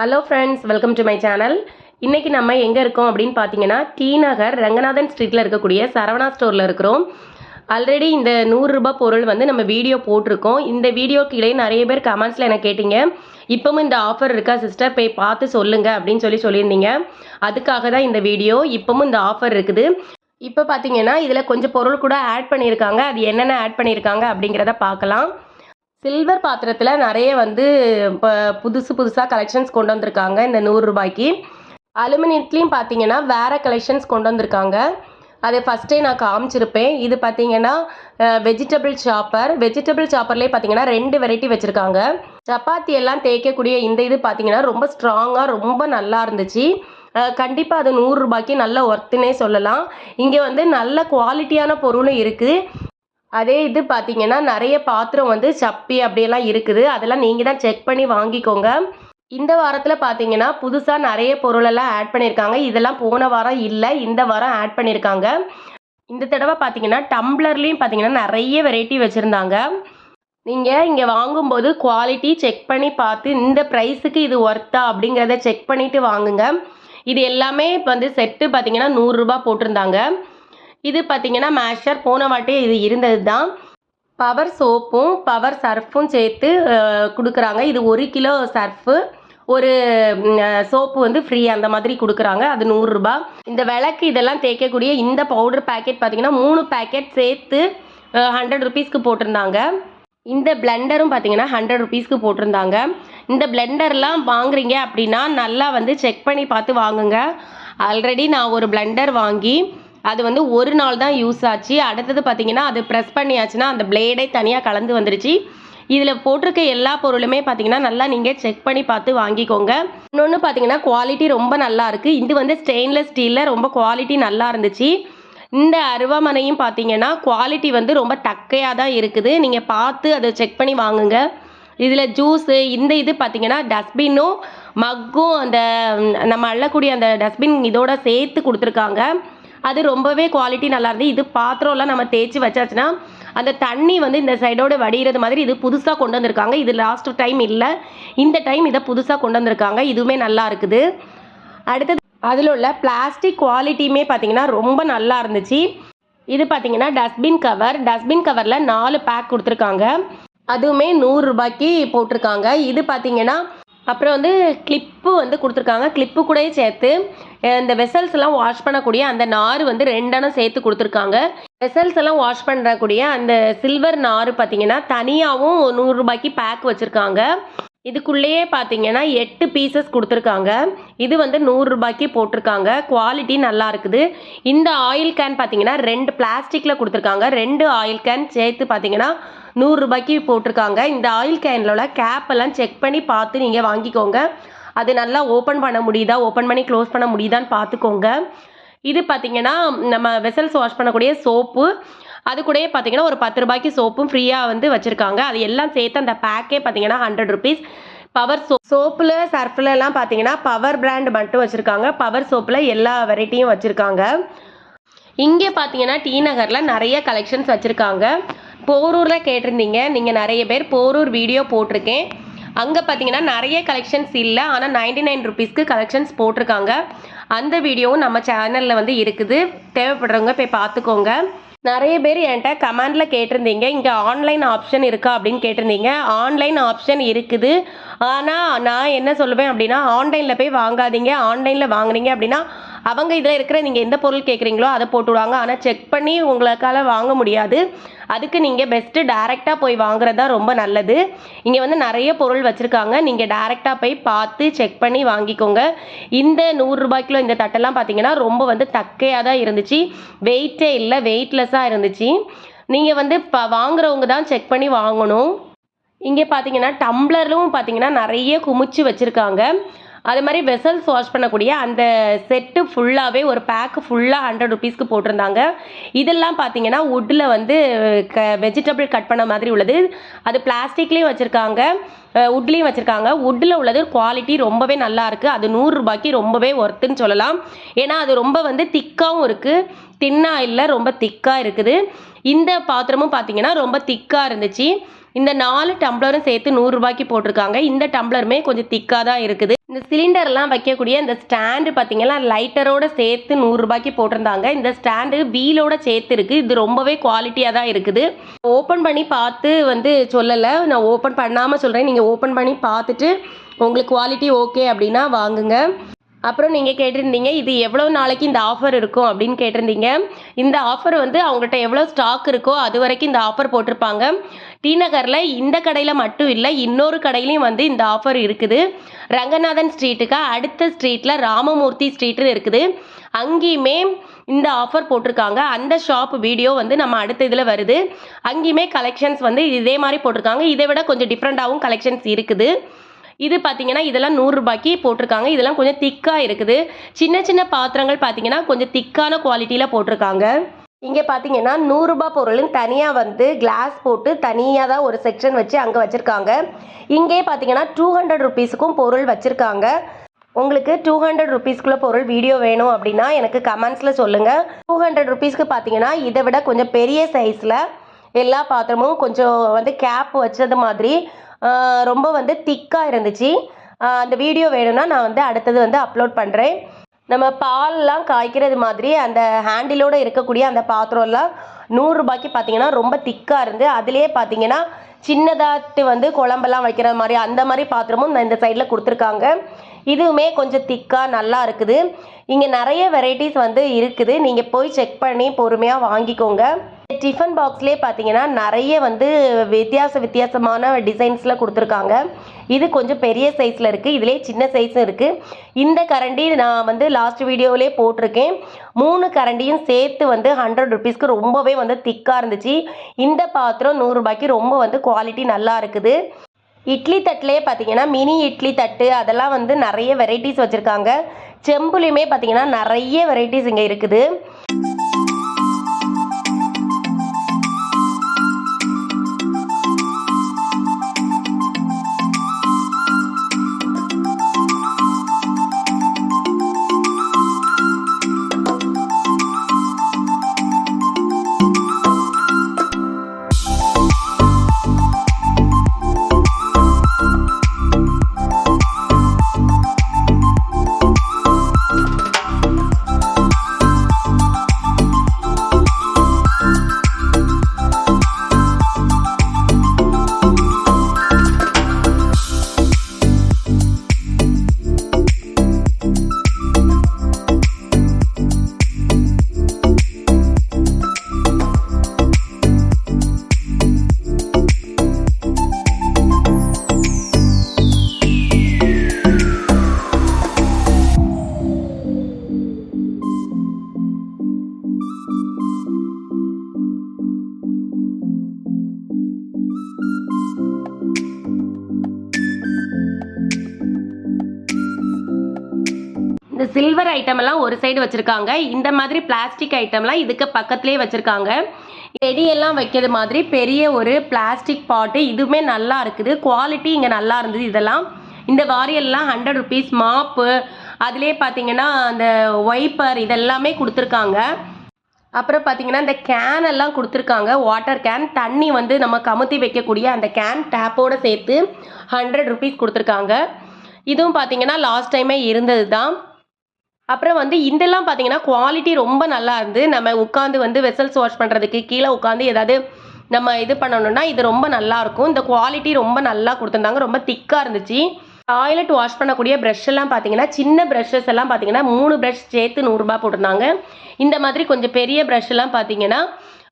Hello friends welcome to my channel இன்றைக்கி நம்ம எங்கே இருக்கோம் அப்படின்னு பார்த்தீங்கன்னா டி நகர் ரங்கநாதன் ஸ்ட்ரீட்டில் இருக்கக்கூடிய சரவணா ஸ்டோரில் இருக்கிறோம். ஆல்ரெடி இந்த நூறுரூபா பொருள் வந்து நம்ம வீடியோ போட்டிருக்கோம். இந்த வீடியோக்கு இடையே நிறைய பேர் கமெண்ட்ஸில் எனக்கு கேட்டிங்க? இப்போவும் இந்த ஆஃபர் இருக்கா சிஸ்டர் போய் பார்த்து சொல்லுங்கள் அப்படின்னு சொல்லி சொல்லியிருந்தீங்க. அதுக்காக தான் இந்த வீடியோ இப்போவும் இந்த ஆஃபர் இருக்குது. இப்போ பார்த்தீங்கன்னா இதில் கொஞ்சம் பொருள் கூட ஆட் பண்ணியிருக்காங்க. அது என்னென்ன ஆட் பண்ணியிருக்காங்க அப்படிங்கிறத பார்க்கலாம். சில்வர் பாத்திரத்தில் நிறைய வந்து இப்போ புதுசு புதுசாக கலெக்ஷன்ஸ் கொண்டு வந்திருக்காங்க இந்த நூறு ரூபாய்க்கு. அலுமினியத்துலேயும் பார்த்தீங்கன்னா வேறு கலெக்ஷன்ஸ் கொண்டு வந்திருக்காங்க. அதை ஃபஸ்ட்டே நான் காமிச்சிருப்பேன். இது பார்த்தீங்கன்னா வெஜிடபிள் சாப்பர் வெஜிடபிள் சாப்பர்லேயே பார்த்தீங்கன்னா ரெண்டு வெரைட்டி வச்சுருக்காங்க. சப்பாத்தி எல்லாம் தேய்க்கக்கூடிய இந்த இது பார்த்தீங்கன்னா ரொம்ப ஸ்ட்ராங்காக ரொம்ப நல்லா இருந்துச்சு. கண்டிப்பாக அது நூறு ரூபாய்க்கு நல்ல ஒர்த்துனே சொல்லலாம். இங்கே வந்து நல்ல குவாலிட்டியான பொருளும் இருக்குது அதே இது பார்த்தீங்கன்னா நிறைய பாத்திரம் வந்து சப்பி அப்படியெல்லாம் இருக்குது. அதெல்லாம் நீங்கள் தான் செக் பண்ணி வாங்கிக்கோங்க. இந்த வாரத்தில் பார்த்தீங்கன்னா புதுசாக நிறைய பொருளெல்லாம் ஆட் பண்ணியிருக்காங்க இதெல்லாம் போன வாரம் இல்லை இந்த வாரம் ஆட் பண்ணியிருக்காங்க இந்த தடவை பார்த்தீங்கன்னா டம்ளர்லேயும் பார்த்தீங்கன்னா நிறைய வெரைட்டி வச்சுருந்தாங்க. நீங்கள் இங்கே வாங்கும்போது குவாலிட்டி செக் பண்ணி பார்த்து இந்த ப்ரைஸுக்கு இது ஒர்த்தா அப்படிங்கிறத செக் பண்ணிவிட்டு வாங்குங்க. இது எல்லாமே வந்து செட்டு பார்த்தீங்கன்னா நூறுரூபா போட்டிருந்தாங்க. இது பார்த்தீங்கன்னா மேஷர். போன வாட்டி இது இருந்தது தான் பவர் சோப்பும் பவர் சர்ஃபும் சேர்த்து கொடுக்குறாங்க. இது ஒரு கிலோ சர்ஃபு ஒரு சோப்பு வந்து ஃப்ரீ அந்த மாதிரி கொடுக்குறாங்க. அது நூறுரூபா இந்த விளக்கு இதெல்லாம் தேய்க்கக்கூடிய இந்த பவுடர் பேக்கெட் பார்த்தீங்கன்னா மூணு பேக்கெட் சேர்த்து ஹண்ட்ரட் ருபீஸ்க்கு போட்டிருந்தாங்க. இந்த பிளெண்டரும் பார்த்தீங்கன்னா ஹண்ட்ரட் ருபீஸ்க்கு போட்டிருந்தாங்க. இந்த பிளெண்டர்லாம் வாங்குறீங்க அப்படின்னா நல்லா வந்து செக் பண்ணி பார்த்து வாங்குங்க. ஆல்ரெடி நான் ஒரு பிளெண்டர் வாங்கி அது வந்து ஒரு நாள் தான் யூஸ் ஆச்சு. அடுத்தது பார்த்தீங்கன்னா அது ப்ரெஸ் பண்ணியாச்சுன்னா அந்த பிளேடே தனியாக கலந்து வந்துருச்சு. இதில் போட்டிருக்க எல்லா பொருளுமே பார்த்தீங்கன்னா நல்லா நீங்கள் செக் பண்ணி பார்த்து வாங்கிக்கோங்க. இன்னொன்று பார்த்தீங்கன்னா குவாலிட்டி ரொம்ப நல்லா இருக்குது இது வந்து ஸ்டெயின்லெஸ் ஸ்டீலில் ரொம்ப குவாலிட்டி நல்லா இருந்துச்சு. இந்த அருவாமனையும் பார்த்தீங்கன்னா குவாலிட்டி வந்து ரொம்ப தக்கையாக தான் இருக்குது. நீங்கள் பார்த்து அதை செக் பண்ணி வாங்குங்க. இதில் ஜூஸு இந்த இது பார்த்தீங்கன்னா டஸ்ட்பின்னும் மக்கும் அந்த நம்ம அள்ளக்கூடிய அந்த டஸ்ட்பின் இதோட சேர்த்து கொடுத்துருக்காங்க. அது ரொம்பவே குவாலிட்டி நல்லா இருந்து இது பாத்திரம்லாம் நம்ம தேய்ச்சி வச்சாச்சுன்னா அந்த தண்ணி வந்து இந்த சைடோட வடிகிறது மாதிரி இது புதுசாக கொண்டு வந்திருக்காங்க. இது லாஸ்ட் டைம் இல்லை. இந்த டைம் இதை புதுசாக கொண்டு வந்திருக்காங்க. இதுவுமே நல்லா இருக்குது. அடுத்தது அதில் உள்ள பிளாஸ்டிக் குவாலிட்டியுமே பார்த்தீங்கன்னா ரொம்ப நல்லா இருந்துச்சு. இது பார்த்தீங்கன்னா டஸ்ட்பின் கவர் டஸ்ட்பின் கவரில் நாலு பேக் கொடுத்துருக்காங்க. அதுவுமே நூறு ரூபாய்க்கு போட்டிருக்காங்க. இது பார்த்தீங்கன்னா அப்புறம் வந்து கிளிப்பு வந்து கொடுத்துருக்காங்க. கிளிப்பு கூடயே சேர்த்து இந்த வெசல்ஸ் எல்லாம் வாஷ் பண்ணக்கூடிய அந்த நார் வந்து ரெண்டெண்ணம் சேர்த்து கொடுத்துருக்காங்க. வெசல்ஸ் எல்லாம் வாஷ் பண்ணுறக்கூடிய அந்த சில்வர் நார் பார்த்தீங்கன்னா தனியாகவும் நூறு ரூபாய்க்கு பேக் வச்சுருக்காங்க. இதுக்குள்ளேயே பார்த்தீங்கன்னா எட்டு பீசஸ் கொடுத்துருக்காங்க. இது வந்து நூறு ரூபாய்க்கு போட்டிருக்காங்க. குவாலிட்டி நல்லா இருக்குது. இந்த ஆயில் கேன் பார்த்தீங்கன்னா ரெண்டு பிளாஸ்டிக்கில் கொடுத்துருக்காங்க. ரெண்டு ஆயில் கேன் சேர்த்து பார்த்தீங்கன்னா நூறு ரூபாய்க்கு போட்டிருக்காங்க. இந்த ஆயில் கேனில் உள்ள கேப் எல்லாம் செக் பண்ணி பார்த்து நீங்கள் வாங்கிக்கோங்க. அது நல்லா ஓப்பன் பண்ண முடியுதா? ஓப்பன் பண்ணி க்ளோஸ் பண்ண முடியுதான்னு பார்த்துக்கோங்க. இது பார்த்தீங்கன்னா நம்ம வெசல்ஸ் வாஷ் பண்ணக்கூடிய சோப்பு அது கூடயே பார்த்தீங்கன்னா ஒரு பத்து ரூபாய்க்கு சோப்பும் ஃப்ரீயாக வந்து வச்சுருக்காங்க. அது எல்லாம் சேர்த்து அந்த பேக்கே பார்த்தீங்கன்னா ஹண்ட்ரட் ருபீஸ் பவர் சோப் சோப்பில் சர்ஃப்லலாம் பார்த்தீங்கன்னா பவர் பிராண்ட் மட்டும் வச்சுருக்காங்க. பவர் சோப்பில் எல்லா வெரைட்டியும் வச்சுருக்காங்க. இங்கே பார்த்தீங்கன்னா டி நகரில் நிறைய கலெக்ஷன்ஸ் வச்சுருக்காங்க. போரூரில் கேட்டிருந்தீங்க. நீங்கள் நிறைய பேர் போரூர் வீடியோ போட்டிருக்கேன். அங்கே பார்த்தீங்கன்னா நிறைய கலெக்ஷன்ஸ் இல்லை. ஆனால் நைன்டி நைன் ருபீஸ்க்கு கலெக்ஷன்ஸ் போட்டிருக்காங்க. அந்த வீடியோவும் நம்ம சேனலில் வந்து இருக்குது. தேவைப்படுறவங்க போய் பார்த்துக்கோங்க நிறைய பேர் என்கிட்ட கமெண்டில் கேட்டிருந்தீங்க. இங்கே ஆன்லைன் ஆப்ஷன் இருக்கா அப்படின்னு கேட்டிருந்தீங்க. ஆன்லைன் ஆப்ஷன் இருக்குது. ஆனால் நான் என்ன சொல்லுவேன் அப்படின்னா ஆன்லைனில் போய் வாங்காதீங்க. ஆன்லைனில் வாங்குனீங்க அப்படின்னா அவங்க இதில் இருக்கிற நீங்கள் எந்த பொருள் கேட்குறீங்களோ அதை போட்டு விடுவாங்க ஆனால் செக் பண்ணி உங்களுக்கால் வாங்க முடியாது. அதுக்கு நீங்கள் பெஸ்ட்டு டேரெக்டாக போய் வாங்குறது தான் ரொம்ப நல்லது. இங்கே வந்து நிறைய பொருள் வச்சுருக்காங்க. நீங்கள் டேரெக்டாக போய் பார்த்து செக் பண்ணி வாங்கிக்கோங்க. இந்த நூறுரூபாய்க்குள்ள இந்த தட்டெல்லாம் பார்த்தீங்கன்னா ரொம்ப வந்து தக்கையாக தான் இருந்துச்சு. வெயிட்டே இல்லை வெயிட்லெஸ்ஸாக இருந்துச்சு. நீங்கள் வந்து இப்போ வாங்குறவங்க தான் செக் பண்ணி வாங்கணும். இங்கே பார்த்தீங்கன்னா டம்ளரும் பார்த்தீங்கன்னா நிறைய குமிச்சு வச்சுருக்காங்க. அது மாதிரி வெசல்ஸ் வாஷ் பண்ணக்கூடிய அந்த செட்டு ஃபுல்லாகவே ஒரு பேக்கு ஃபுல்லாக ஹண்ட்ரட் ருபீஸ்க்கு போட்டிருந்தாங்க. இதெல்லாம் பார்த்தீங்கன்னா வுட்டில் வந்து க வெஜிடபிள் கட் பண்ண மாதிரி உள்ளது. அது பிளாஸ்டிக்லேயும் வச்சுருக்காங்க. வுட்லேயும் வச்சுருக்காங்க. வுட்டில் உள்ளது குவாலிட்டி ரொம்பவே நல்லாயிருக்கு அது நூறுரூபாய்க்கு ரொம்பவே ஒர்த்துன்னு சொல்லலாம். ஏன்னா அது ரொம்ப வந்து திக்காகவும் இருக்குது தின்னா இல்லை ரொம்ப திக்காக இருக்குது. இந்த பாத்திரமும் பார்த்தீங்கன்னா ரொம்ப திக்காக இருந்துச்சு. இந்த நாலு டம்ளரும் சேர்த்து நூறுரூபாய்க்கு போட்டிருக்காங்க. இந்த டம்ளருமே கொஞ்சம் திக்காக தான் இருக்குது. இந்த சிலிண்டர்லாம் வைக்கக்கூடிய இந்த ஸ்டாண்டு பார்த்தீங்கன்னா லைட்டரோட சேர்த்து நூறுரூபாய்க்கு போட்டிருந்தாங்க. இந்த ஸ்டாண்டு வீலோட சேர்த்து இருக்குது இது ரொம்பவே குவாலிட்டியாக தான் இருக்குது. ஓப்பன் பண்ணி பார்த்து வந்து சொல்லலை. நான் ஓப்பன் பண்ணாமல் சொல்கிறேன் நீங்கள் ஓப்பன் பண்ணி பார்த்துட்டு உங்களுக்கு குவாலிட்டி ஓகே அப்படின்னா வாங்குங்க. அப்புறம் நீங்கள் கேட்டிருந்தீங்க இது எவ்வளோ நாளைக்கு இந்த ஆஃபர் இருக்கும் அப்படின்னு கேட்டிருந்தீங்க. இந்த ஆஃபர் வந்து அவங்கள்ட்ட எவ்வளோ ஸ்டாக் இருக்கோ அது வரைக்கும் இந்த ஆஃபர் போட்டிருப்பாங்க. டி நகரில் இந்த கடையில் மட்டும் இல்லை இன்னொரு கடையிலையும் வந்து இந்த ஆஃபர் இருக்குது. ரங்கநாதன் ஸ்ட்ரீட்டுக்கு அடுத்த ஸ்ட்ரீட்டில் ராமமூர்த்தி ஸ்ட்ரீட்டு இருக்குது. அங்கேயுமே இந்த ஆஃபர் போட்டிருக்காங்க. அந்த ஷாப் வீடியோ வந்து நம்ம அடுத்த இதில் வருது. அங்கேயுமே கலெக்ஷன்ஸ் வந்து இதே மாதிரி போட்டிருக்காங்க. இதை விட கொஞ்சம் டிஃப்ரெண்ட்டாகவும் கலெக்ஷன்ஸ் இருக்குது. இது பார்த்தீங்கன்னா இதெல்லாம் நூறுரூபாய்க்கு போட்டிருக்காங்க. இதெல்லாம் கொஞ்சம் திக்காக இருக்குது. சின்ன சின்ன பாத்திரங்கள் பார்த்தீங்கன்னா கொஞ்சம் திக்கான குவாலிட்டியில் போட்டிருக்காங்க. இங்கே பார்த்தீங்கன்னா நூறுரூபா பொருள்னு தனியாக வந்து கிளாஸ் போட்டு தனியாக தான் ஒரு செக்ஷன் வச்சு அங்கே வச்சுருக்காங்க. இங்கே பார்த்தீங்கன்னா டூ ஹண்ட்ரட் ருபீஸுக்கும் பொருள் வச்சுருக்காங்க. உங்களுக்கு டூ ஹண்ட்ரட் ருபீஸ்க்குள்ள பொருள் வீடியோ வேணும் அப்படின்னா எனக்கு கமெண்ட்ஸில் சொல்லுங்கள் டூ ஹண்ட்ரட் ருபீஸ்க்கு பார்த்தீங்கன்னா இதை விட கொஞ்சம் பெரிய சைஸில் எல்லா பாத்திரமும் கொஞ்சம் வந்து கேப் வச்சது மாதிரி ரொம்ப வந்து திக்காக இருந்துச்சு. அந்த வீடியோ வேணும்னா நான் வந்து அடுத்தது வந்து அப்லோட் பண்ணுறேன் நம்ம பால்லாம் காய்க்கிறது மாதிரி அந்த ஹேண்டிலோட இருக்கக்கூடிய அந்த பாத்திரம்லாம் நூறுரூபாய்க்கு பார்த்தீங்கன்னா ரொம்ப திக்காக இருந்து அதுலேயே பார்த்தீங்கன்னா சின்னதாட்டு வந்து குழம்பெல்லாம் வைக்கிற மாதிரி அந்த மாதிரி பாத்திரமும் இந்த சைடில் கொடுத்துருக்காங்க. இதுவுமே கொஞ்சம் திக்காக நல்லா இருக்குது. இங்கே நிறைய வெரைட்டிஸ் வந்து இருக்குது. நீங்கள் போய் செக் பண்ணி பொறுமையாக வாங்கிக்கோங்க. டிஃபன் பாக்ஸ்லேயே பார்த்தீங்கன்னா நிறைய வந்து வித்தியாச வித்தியாசமான டிசைன்ஸில் கொடுத்துருக்காங்க. இது கொஞ்சம் பெரிய சைஸில் இருக்குது இதுலேயே சின்ன சைஸும் இருக்குது இந்த கரண்டி நான் வந்து லாஸ்ட் வீடியோவிலே போட்டிருக்கேன். மூணு கரண்டியும் சேர்த்து வந்து ஹண்ட்ரட் ருபீஸ்க்கு ரொம்பவே வந்து திக்காக இருந்துச்சு. இந்த பாத்திரம் நூறுரூபாய்க்கு ரொம்ப வந்து குவாலிட்டி நல்லா இருக்குது. இட்லி தட்டுலேயே பார்த்தீங்கன்னா மினி இட்லி தட்டு அதெல்லாம் வந்து நிறைய வெரைட்டிஸ் வச்சுருக்காங்க. செம்புலையுமே பார்த்தீங்கன்னா நிறைய வெரைட்டிஸ் இங்கே இருக்குது. சில்வர் ஐட்டம் எல்லாம் ஒரு சைடு வச்சுருக்காங்க. இந்த மாதிரி பிளாஸ்டிக் ஐட்டம்லாம் இதுக்கு பக்கத்துலேயே வச்சுருக்காங்க. செடியெல்லாம் வைக்கிறது மாதிரி பெரிய ஒரு பிளாஸ்டிக் பாட்டு இதுவுமே நல்லா இருக்குது. குவாலிட்டி இங்கே நல்லா இருந்தது இதெல்லாம். இந்த வாரியெல்லாம் ஹண்ட்ரட் ருபீஸ் மாப்பு. அதிலே பார்த்தீங்கன்னா அந்த ஒய்ப்பர் இதெல்லாமே கொடுத்துருக்காங்க. அப்புறம் பார்த்தீங்கன்னா இந்த கேன் எல்லாம் கொடுத்துருக்காங்க. வாட்டர் கேன் தண்ணி வந்து நம்ம கமுத்தி வைக்கக்கூடிய அந்த கேன் டேப்போடு சேர்த்து ஹண்ட்ரட் ருபீஸ் கொடுத்துருக்காங்க. இதுவும் பார்த்தீங்கன்னா லாஸ்ட் டைமே இருந்தது தான் அப்புறம் வந்து இதெல்லாம் பார்த்தீங்கன்னா குவாலிட்டி ரொம்ப நல்லா இருந்து நம்ம உட்காந்து வந்து வெசல்ஸ் வாஷ் பண்ணுறதுக்கு கீழே உட்காந்து ஏதாவது நம்ம இது பண்ணணும்னா இது ரொம்ப நல்லா இருக்கும். இந்த குவாலிட்டி ரொம்ப நல்லா கொடுத்துருந்தாங்க. ரொம்ப திக்காக இருந்துச்சு. டாய்லெட் வாஷ் பண்ணக்கூடிய ப்ரஷ் எல்லாம் பார்த்தீங்கன்னா சின்ன ப்ரஷஸ் எல்லாம் பார்த்தீங்கன்னா மூணு ப்ரஷ் சேர்த்து நூறுரூபா போட்டிருந்தாங்க. இந்த மாதிரி கொஞ்சம் பெரிய ப்ரஷ் எல்லாம் பார்த்தீங்கன்னா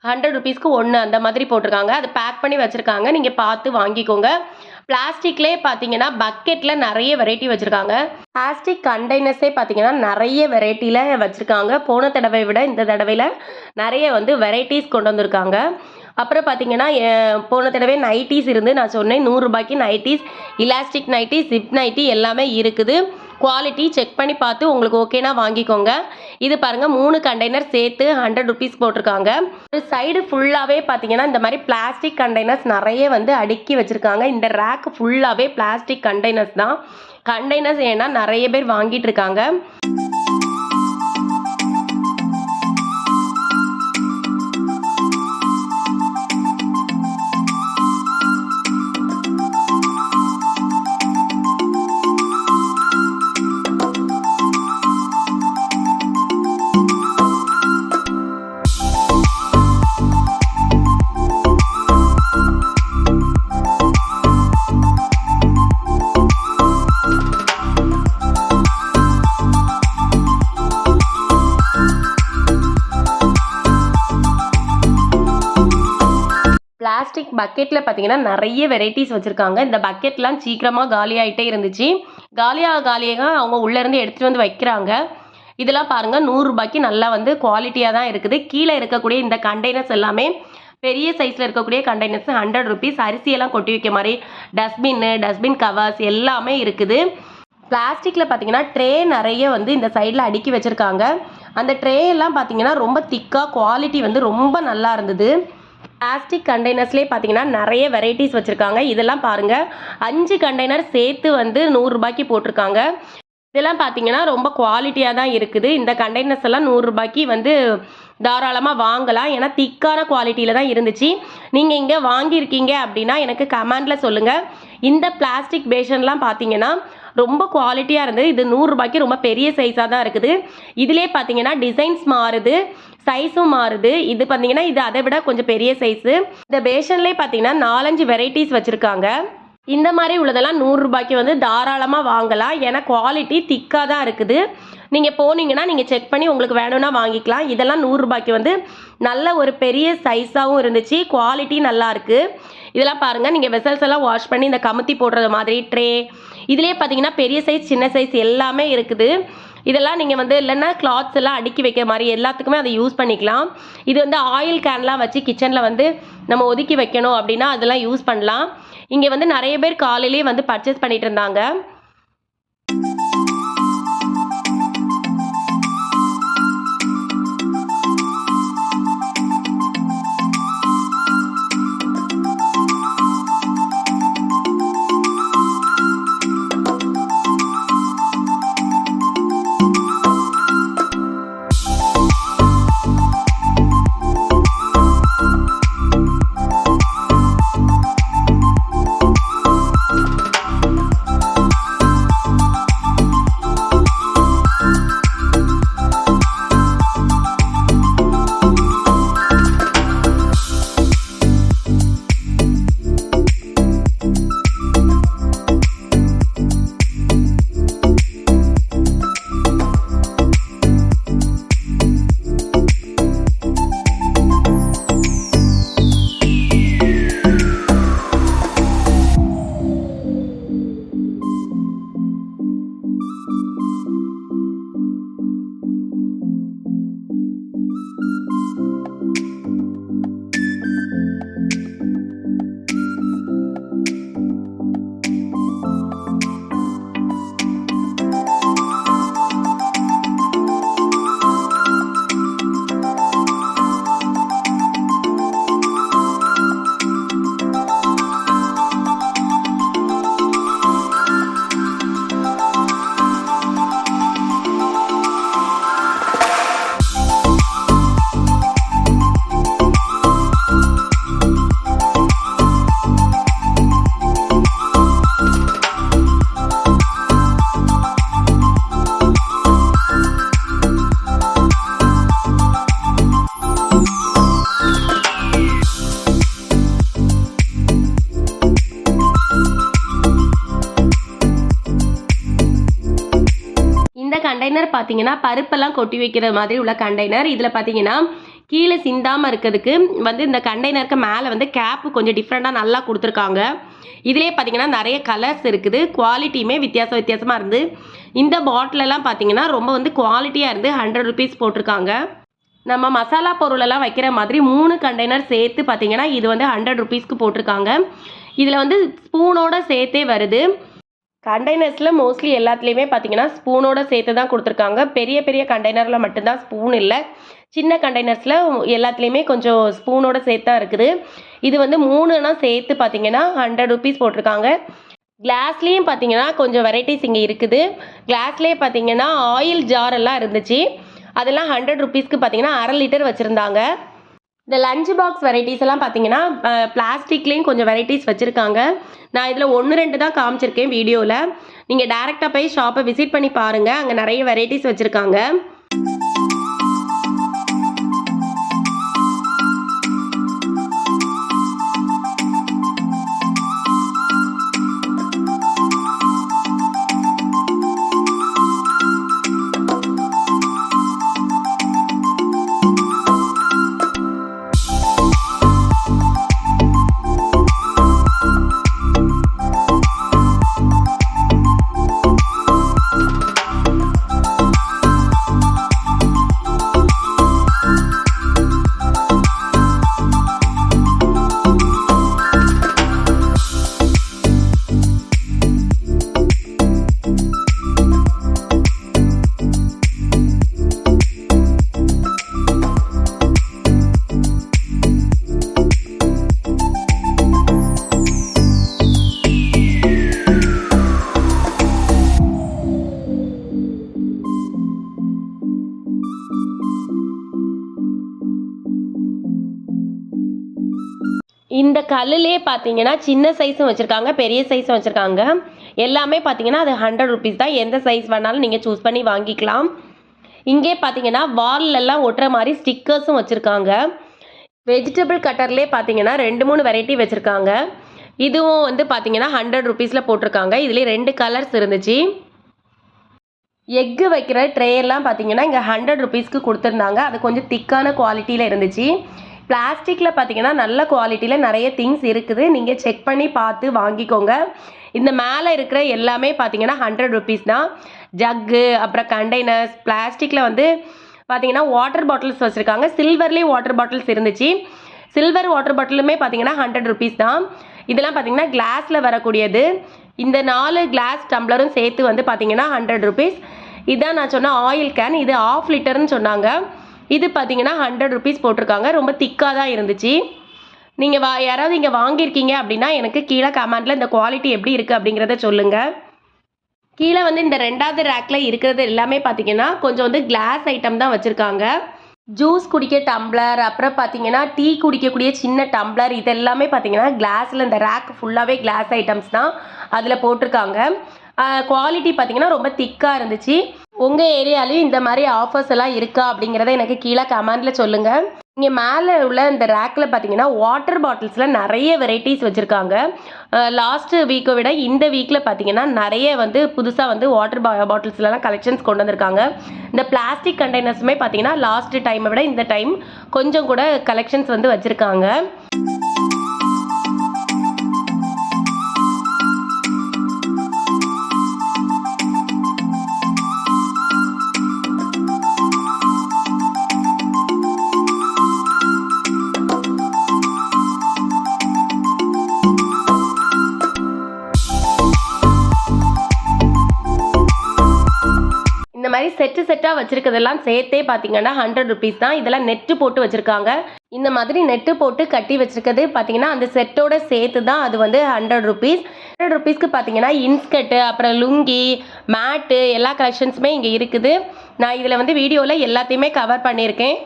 ஹண்ட்ரட் ருபீஸ்க்கு ஒன்று அந்த மாதிரி போட்டிருக்காங்க. அது பேக் பண்ணி வச்சுருக்காங்க. நீங்கள் பார்த்து வாங்கிக்கோங்க. பிளாஸ்டிக்லேயே பார்த்தீங்கன்னா பக்கெட்டில் நிறைய வெரைட்டி வச்சுருக்காங்க. பிளாஸ்டிக் கண்டெய்னர்ஸே பார்த்தீங்கன்னா நிறைய வெரைட்டியில் வச்சுருக்காங்க. போன தடவை விட இந்த தடவையில் நிறைய வந்து வெரைட்டிஸ் கொண்டு வந்திருக்காங்க. அப்புறம் பார்த்தீங்கன்னா போன தடவை நைட்டிஸ் இருந்து நான் சொன்னேன் நூறுரூபாய்க்கு nighties elastic nighty zip nighty எல்லாமே இருக்குது. குவாலிட்டி செக் பண்ணி பார்த்து உங்களுக்கு ஓகேனா வாங்கிக்கோங்க. இது பாருங்கள் மூணு கண்டெய்னர் சேர்த்து ஹண்ட்ரட் ருபீஸ் போட்டிருக்காங்க. ஒரு சைடு ஃபுல்லாகவே பார்த்தீங்கன்னா இந்த மாதிரி பிளாஸ்டிக் கண்டெய்னர்ஸ் நிறைய வந்து அடுக்கி வச்சுருக்காங்க. இந்த ரேக் ஃபுல்லாகவே பிளாஸ்டிக் கண்டெய்னர்ஸ் தான். கண்டெய்னர்ஸ் ஏன்னா நிறைய பேர் வாங்கிட்டு இருக்காங்க. பிளாஸ்டிக் பக்கெட்டில் பார்த்தீங்கன்னா நிறைய வெரைட்டிஸ் வச்சுருக்காங்க. இந்த பக்கெட்லாம் சீக்கிரமாக காலியாகிட்டே இருந்துச்சு. காலியாக காலியாக அவங்க உள்ளேருந்து எடுத்துகிட்டு வந்து வைக்கிறாங்க. இதெல்லாம் பாருங்கள் நூறுரூபாய்க்கு நல்லா வந்து குவாலிட்டியாக தான் இருக்குது. கீழே இருக்கக்கூடிய இந்த கண்டெய்னர்ஸ் எல்லாமே பெரிய சைஸில் இருக்கக்கூடிய கண்டெய்னர்ஸ் ஹண்ட்ரட் ருபீஸ் அரிசியெல்லாம் கொட்டி வைக்க மாதிரி டஸ்ட்பின்னு டஸ்ட்பின் கவர்ஸ் எல்லாமே இருக்குது. பிளாஸ்டிக்கில் பார்த்தீங்கன்னா ட்ரே நிறைய வந்து இந்த சைடில் அடுக்கி வச்சுருக்காங்க. அந்த ட்ரே எல்லாம் பார்த்தீங்கன்னா ரொம்ப திக்காக குவாலிட்டி வந்து ரொம்ப நல்லா இருந்தது. பிளாஸ்டிக் கண்டெய்னர்ஸ்லேயே பார்த்தீங்கன்னா நிறைய வெரைட்டிஸ் வச்சுருக்காங்க. இதெல்லாம் பாருங்கள் அஞ்சு கண்டெய்னர் சேர்த்து வந்து நூறுரூபாய்க்கு போட்டிருக்காங்க. இதெல்லாம் பார்த்தீங்கன்னா ரொம்ப குவாலிட்டியாக தான் இருக்குது. இந்த கண்டெய்னர்ஸ் எல்லாம் நூறுரூபாய்க்கு வந்து தாராளமாக வாங்கலாம். ஏன்னா திக்கான குவாலிட்டியில் தான் இருந்துச்சு. நீங்கள் இங்கே வாங்கியிருக்கீங்க அப்படின்னா எனக்கு கமெண்டில் சொல்லுங்கள் இந்த பிளாஸ்டிக் பேஷன்லாம் பார்த்தீங்கன்னா ரொம்ப குவாலிட்டியாக இருந்தது. இது நூறுரூபாய்க்கு ரொம்ப பெரிய சைஸாக தான் இருக்குது. இதிலே பார்த்தீங்கன்னா டிசைன்ஸ் மாறுது. சைஸும் மாறுது. இது பார்த்தீங்கன்னா இது அதை விட கொஞ்சம் பெரிய சைஸு இந்த பேஷன்லேயே பார்த்தீங்கன்னா நாலஞ்சு வெரைட்டிஸ் வச்சுருக்காங்க. இந்த மாதிரி உள்ளதெல்லாம் நூறுரூபாய்க்கு வந்து தாராளமாக வாங்கலாம். ஏன்னா குவாலிட்டி திக்காக தான் இருக்குது. நீங்கள் போனீங்கன்னா நீங்கள் செக் பண்ணி உங்களுக்கு வேணும்னா வாங்கிக்கலாம். இதெல்லாம் நூறுரூபாய்க்கு வந்து நல்ல ஒரு பெரிய சைஸாகவும் இருந்துச்சு. குவாலிட்டி நல்லா இருக்குது இதெல்லாம் பாருங்கள் நீங்கள் வெசல்ஸ் எல்லாம் வாஷ் பண்ணி இந்த கமுத்தி போடுறது மாதிரி ட்ரே இதுலேயே பார்த்தீங்கன்னா பெரிய சைஸ் சின்ன சைஸ் எல்லாமே இருக்குது. இதெல்லாம் நீங்கள் வந்து இல்லைன்னா கிளாத்ஸ் எல்லாம் அடுக்கி வைக்கிற மாதிரி எல்லாத்துக்குமே அதை யூஸ் பண்ணிக்கலாம். இது வந்து ஆயில் கேன்லாம் வச்சு கிச்சனில் வந்து நம்ம ஒதுக்கி வைக்கணும் அப்படின்னா அதெல்லாம் யூஸ் பண்ணலாம். இங்கே வந்து நிறைய பேர் காலையிலேயே வந்து பர்ச்சேஸ் பண்ணிட்டு இருந்தாங்க. பார்த்தீங்கன்னா பருப்பெல்லாம் கொட்டி வைக்கிற மாதிரி உள்ள கண்டெய்னர் இதில் பார்த்தீங்கன்னா கீழே சிந்தாமல் இருக்கிறதுக்கு வந்து இந்த கண்டெய்னருக்கு மேலே வந்து கேப்பு கொஞ்சம் டிஃப்ரெண்ட்டாக நல்லா கொடுத்துருக்காங்க. இதிலே பார்த்தீங்கன்னா நிறைய கலர்ஸ் இருக்குது. குவாலிட்டியுமே வித்தியாசம் வித்தியாசமாக இருந்து இந்த பாட்டிலெல்லாம் பார்த்தீங்கன்னா ரொம்ப வந்து குவாலிட்டியாக இருந்து ஹண்ட்ரட் ருபீஸ் போட்டிருக்காங்க. நம்ம மசாலா பொருளெல்லாம் வைக்கிற மாதிரி மூணு கண்டெய்னர் சேர்த்து பார்த்தீங்கன்னா இது வந்து ஹண்ட்ரட் ருபீஸ்க்கு போட்டிருக்காங்க. இதில் வந்து ஸ்பூனோட சேர்த்தே வருது. கண்டெய்னர்ஸில் மோஸ்ட்லி எல்லாத்துலேயுமே பார்த்தீங்கன்னா ஸ்பூனோட சேர்த்து தான் கொடுத்துருக்காங்க. பெரிய பெரிய கண்டெய்னரில் மட்டும்தான் ஸ்பூன் இல்லை. சின்ன கண்டெய்னர்ஸில் எல்லாத்துலேயுமே கொஞ்சம் ஸ்பூனோட சேர்த்து தான் இருக்குது. இது வந்து மூணுனா சேர்த்து பார்த்தீங்கன்னா ஹண்ட்ரட் ருபீஸ் போட்டிருக்காங்க. கிளாஸ்லேயும் பார்த்தீங்கன்னா கொஞ்சம் வெரைட்டிஸ் இங்கே இருக்குது. கிளாஸ்லேயே பார்த்தீங்கன்னா ஆயில் ஜார் எல்லாம் இருந்துச்சு. அதெல்லாம் ஹண்ட்ரட் ருபீஸ்க்கு பார்த்தீங்கன்னா அரை லிட்டர் வச்சுருந்தாங்க. இந்த லஞ்ச் பாக்ஸ் வெரைட்டிஸ் எல்லாம் பார்த்தீங்கன்னா பிளாஸ்டிக்லேயும் கொஞ்சம் வெரைட்டிஸ் வச்சுருக்காங்க. நான் இதில் ஒன்று ரெண்டு தான் காமிச்சிருக்கேன் வீடியோவில் நீங்கள் டேரெக்டாக போய் ஷாப்பை விசிட் பண்ணி பாருங்கள் அங்கே நிறைய வெரைட்டிஸ் வச்சுருக்காங்க. கல்லுலே பார்த்தீங்கன்னா சின்ன சைஸும் வச்சுருக்காங்க பெரிய சைஸும் வச்சுருக்காங்க. எல்லாமே பார்த்தீங்கன்னா அது ஹண்ட்ரட் ருபீஸ் தான். எந்த சைஸ் வேணாலும் நீங்கள் சூஸ் பண்ணி வாங்கிக்கலாம். இங்கே பார்த்தீங்கன்னா வால்லெல்லாம் ஒட்டுற மாதிரி ஸ்டிக்கர்ஸும் வச்சுருக்காங்க. வெஜிடபிள் கட்டர்லேயே பார்த்தீங்கன்னா ரெண்டு மூணு வெரைட்டி வச்சுருக்காங்க. இதுவும் வந்து பார்த்தீங்கன்னா ஹண்ட்ரட் ருபீஸில் போட்டிருக்காங்க. இதுலேயே ரெண்டு கலர்ஸ் இருந்துச்சு. எக்கு வைக்கிற ட்ரேயெல்லாம் பார்த்தீங்கன்னா இங்கே ஹண்ட்ரட் ருபீஸ்க்கு கொடுத்துருந்தாங்க. அது கொஞ்சம் திக்கான குவாலிட்டியில் இருந்துச்சு. பிளாஸ்டிக்கில் பார்த்தீங்கன்னா நல்ல குவாலிட்டியில் நிறைய திங்ஸ் இருக்குது. நீங்கள் செக் பண்ணி பார்த்து வாங்கிக்கோங்க. இந்த மேலே இருக்கிற எல்லாமே பார்த்தீங்கன்னா ஹண்ட்ரட் ருபீஸ் தான். ஜக்கு அப்புறம் கண்டெய்னர்ஸ் பிளாஸ்டிக்கில் வந்து பார்த்தீங்கன்னா வாட்டர் பாட்டில்ஸ் வச்சுருக்காங்க. சில்வர்லேயும் வாட்டர் பாட்டில்ஸ் இருந்துச்சு. சில்வர் வாட்டர் பாட்டிலுமே பார்த்தீங்கன்னா ஹண்ட்ரட் ருபீஸ் தான். இதெல்லாம் பார்த்தீங்கன்னா கிளாஸில் வரக்கூடியது. இந்த நாலு கிளாஸ் டம்ளரும் சேர்த்து வந்து பார்த்தீங்கன்னா ஹண்ட்ரட் ருபீஸ் இதான் நான் சொன்ன ஆயில் கேன் இது ஆஃப் லிட்டர்னு சொன்னாங்க. இது பார்த்தீங்கன்னா ஹண்ட்ரட் ருபீஸ் போட்டிருக்காங்க. ரொம்ப திக்காக தான் இருந்துச்சு. நீங்கள் வா யாராவது இங்கே வாங்கியிருக்கீங்க அப்படின்னா எனக்கு கீழே கமெண்டில் இந்த குவாலிட்டி எப்படி இருக்குது அப்படிங்கிறத சொல்லுங்கள் கீழே வந்து இந்த ரெண்டாவது ரேக்கில் இருக்கிறது எல்லாமே பார்த்தீங்கன்னா கொஞ்சம் வந்து கிளாஸ் ஐட்டம் தான் வச்சுருக்காங்க. ஜூஸ் குடிக்க டம்ளர் அப்புறம் பார்த்தீங்கன்னா டீ குடிக்கக்கூடிய சின்ன டம்ளர் இது எல்லாமே பார்த்தீங்கன்னா கிளாஸில் இந்த ரேக் ஃபுல்லாகவே கிளாஸ் ஐட்டம்ஸ் தான் அதில் போட்டிருக்காங்க. குவாலிட்டி பார்த்தீங்கன்னா ரொம்ப திக்காக இருந்துச்சு. உங்கள் ஏரியாலையும் இந்த மாதிரி ஆஃபர்ஸ் எல்லாம் இருக்கா அப்படிங்கிறத எனக்கு கீழே கமெண்டில் சொல்லுங்கள் இங்கே மேலே உள்ள இந்த ரேக்கில் பார்த்தீங்கன்னா வாட்டர் பாட்டில்ஸில் நிறைய வெரைட்டிஸ் வச்சுருக்காங்க. லாஸ்ட்டு வீக்கை விட இந்த வீக்கில் பார்த்தீங்கன்னா நிறைய வந்து புதுசாக வந்து வாட்டர் பா பாட்டில்ஸ்லாம் கலெக்ஷன்ஸ் கொண்டு வந்திருக்காங்க. இந்த பிளாஸ்டிக் கண்டெய்னர்ஸுமே பார்த்தீங்கன்னா லாஸ்ட்டு டைமை விட இந்த டைம் கொஞ்சம் கூட கலெக்ஷன்ஸ் வந்து வச்சுருக்காங்க. செட்டு செட்டாக வச்சுருக்கிறதெல்லாம் சேர்த்தே பார்த்தீங்கன்னா ஹண்ட்ரட் ருபீஸ் தான். இதெல்லாம் நெட்டு போட்டு வச்சுருக்காங்க. இந்த மாதிரி நெட்டு போட்டு கட்டி வச்சுருக்கிறது பார்த்தீங்கன்னா அந்த செட்டோட சேர்த்து தான் அது வந்து ஹண்ட்ரட் ருபீஸ் ஹண்ட்ரட் ருபீஸ்க்கு பார்த்தீங்கன்னா இன்ஸ்கர்ட்டு அப்புறம் லுங்கி மேட்டு எல்லா கலெக்ஷன்ஸுமே இங்கே இருக்குது. நான் இதில் வந்து வீடியோவில் எல்லாத்தையுமே கவர் பண்ணியிருக்கேன்.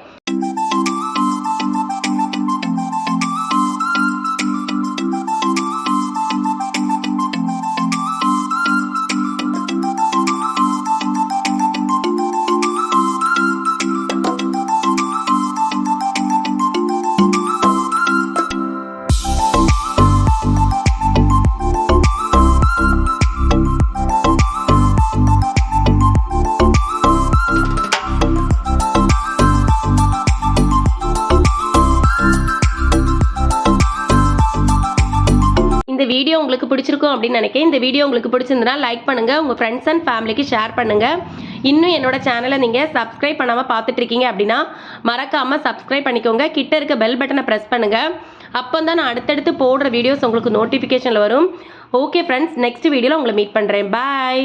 உங்களுக்கு பிடிச்சிருக்கும் அப்படின்னு நினைக்கிறேன். இந்த வீடியோ உங்களுக்கு பிடிச்சிருந்தனா லைக் பண்ணுங்கள் உங்கள் ஃப்ரெண்ட்ஸ் அண்ட் ஃபேமிலிக்கு ஷேர் பண்ணுங்கள் இன்னும் என்னோட சேனலை நீங்கள் சப்ஸ்கிரைப் பண்ணாமல் பார்த்துட்டு இருக்கீங்க அப்படின்னா மறக்காமல் சப்ஸ்கிரைப் பண்ணிக்கோங்க. கிட்ட இருக்க பெல் பட்டனை ப்ரெஸ் பண்ணுங்கள் அப்போ தான் நான் அடுத்தடுத்து போடுற வீடியோஸ் உங்களுக்கு நோட்டிஃபிகேஷனில் வரும். ஓகே ஃப்ரெண்ட்ஸ் நெக்ஸ்ட் வீடியோவில் உங்களை மீட் பண்ணுறேன் பாய்